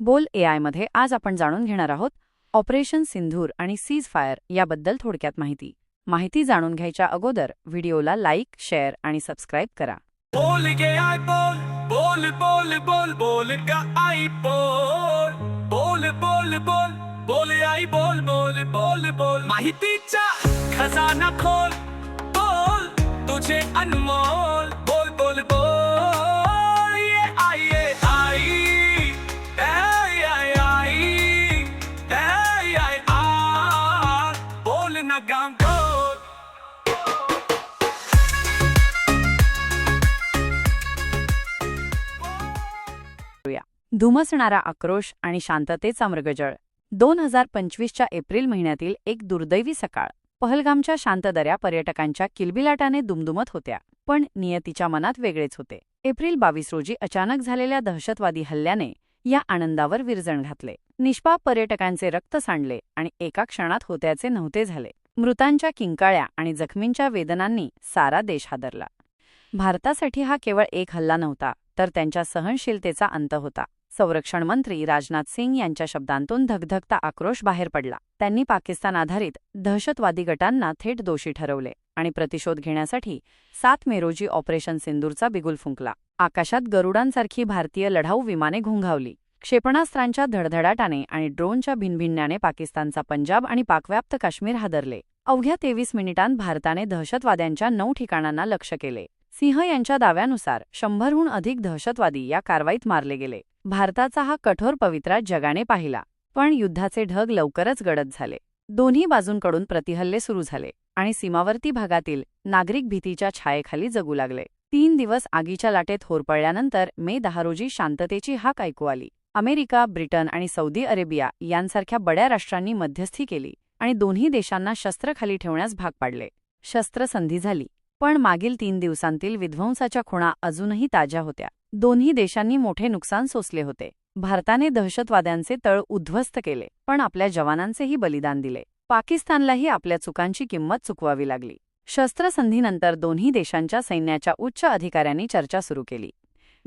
बोल एआयमध्ये आज आपण जाणून घेणार आहोत ऑपरेशन सिंधूर आणि सीज फायर याबद्दल थोडक्यात माहिती. माहिती जाणून घ्यायच्या अगोदर व्हिडिओला लाईक शेअर आणि सबस्क्राईब करा. बोल के आई बोल बोल बोल बोल बोल का आई बोल. बोल बोल बोल बोल आई बोल बोल बोल बोल. माहितीचा खजाना खोल बोल तुझे अनमोल. बोल बोल बोल बोल ना धुमसणारा आक्रोश आणि शांततेचा मृगजळ. दोन हजार पंचवीसच्या एप्रिल महिन्यातील एक दुर्दैवी सकाळ. पहलगामच्या शांतदऱ्या पर्यटकांच्या किलबिलाटाने दुमदुमत होत्या पण नियतीच्या मनात वेगळेच होते. एप्रिल बावीस रोजी अचानक झालेल्या दहशतवादी हल्ल्याने या आनंदावर विरजण घातले. निष्पाप पर्यटकांचे रक्त सांडले आणि एका क्षणात होत्याचे नव्हते झाले. मृतांच्या किंकाळ्या आणि जखमींच्या वेदनांनी सारा देश हादरला. भारतासाठी हा केवळ एक हल्ला नव्हता तर त्यांच्या सहनशीलतेचा अंत होता. संरक्षण मंत्री राजनाथ सिंग यांच्या शब्दांतून धगधगता आक्रोश बाहेर पडला. त्यांनी पाकिस्तान आधारित दहशतवादी गटांना थेट दोषी ठरवले आणि प्रतिशोध घेण्यासाठी सात मे रोजी ऑपरेशन सिंदूरचा बिगुल फुंकला. आकाशात गरुडांसारखी भारतीय लढाऊ विमाने घोंघावली. क्षेपणास्त्रांच्या धडधडाटाने आणि ड्रोनच्या भिनभिनण्याने पाकिस्तानचा पंजाब आणि पाकव्याप्त काश्मीर हादरले. अवघ्या तेवीस मिनिटांत भारताने दहशतवाद्यांच्या नऊ ठिकाणांना लक्ष केले. सिंह यांच्या दाव्यानुसार शंभरहून अधिक दहशतवादी या कारवाईत मारले गेले. भारताचा हा कठोर पवित्रा जगाने पाहिला पण युद्धाचे ढग लवकरच गडद झाले. दोन्ही बाजूंकडून प्रतिहल्ले सुरू झाले आणि सीमावर्ती भागातील नागरिक भीतीच्या छायेखाली जगू लागले. तीन दिवस आगीच्या लाटेत होरपळल्यानंतर मे दहा रोजी शांततेची हाक ऐकू आली. अमेरिका ब्रिटन आणि सौदी अरेबिया यांसारख्या बड्या राष्ट्रांनी मध्यस्थी केली आणि दोन्ही देशांना शस्त्र खाली ठेवण्यास भाग पाडले. शस्त्रसंधी झाली. पण मागील तीन दिवसांतील विध्वंसाच्या खुणा अजूनही ताज्या होत्या. दोन्ही देशांनी मोठे नुकसान सोसले होते. भारताने दहशतवाद्यांचे तळ उद्ध्वस्त केले पण आपल्या जवानांचेही बलिदान दिले. पाकिस्तानलाही आपल्या चुकांची किंमत चुकवावी लागली. शस्त्रसंधीनंतर दोन्ही देशांच्या सैन्याच्या उच्च अधिकाऱ्यांनी चर्चा सुरू केली.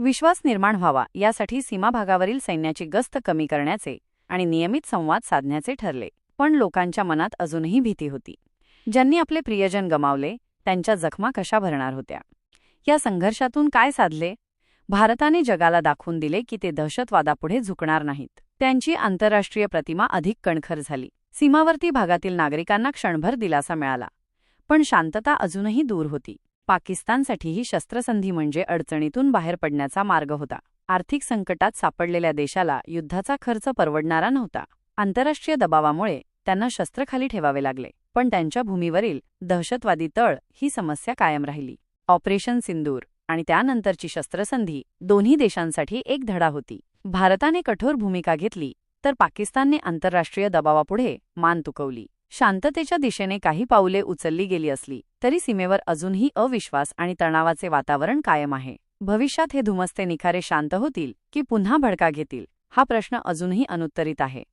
विश्वास निर्माण व्हावा यासाठी सीमाभागावरील सैन्याची गस्त कमी करण्याचे आणि नियमित संवाद साधण्याचे ठरले. पण लोकांच्या मनात अजूनही भीती होती. ज्यांनी आपले प्रियजन गमावले त्यांच्या जखमा कशा भरणार होत्या? या संघर्षातून काय साधले? भारताने जगाला दाखवून दिले की ते दहशतवादापुढे झुकणार नाहीत. त्यांची आंतरराष्ट्रीय प्रतिमा अधिक कणखर झाली. सीमावर्ती भागातील नागरिकांना क्षणभर दिलासा मिळाला. पण शांतता अजूनही दूर होती. पाकिस्तानसाठीही शस्त्रसंधी म्हणजे अडचणीतून बाहेर पडण्याचा मार्ग होता. आर्थिक संकटात सापडलेल्या देशाला युद्धाचा खर्च परवडणारा नव्हता. आंतरराष्ट्रीय दबावामुळे त्यांना शस्त्र खाली ठेवावे लागले. पण त्यांच्या भूमीवरील दहशतवादी तळ ही समस्या कायम राहिली. ऑपरेशन सिंदूर आणि त्यानंतरची शस्त्रसंधी दोन्ही देशांसाठी एक धडा होती. भारताने कठोर भूमिका घेतली तर पाकिस्तानने आंतरराष्ट्रीय दबावापुढे मान तुकवली. शांततेच्या दिशेने काही पाऊले उचलली गेली असली तरी सीमेवर अजूनही अविश्वास आणि तणावाचे वातावरण कायम आहे. भविष्यात हे धुमसते निखारे शांत होतील की पुन्हा भडका घेतील हा प्रश्न अजूनही अनुत्तरित आहे.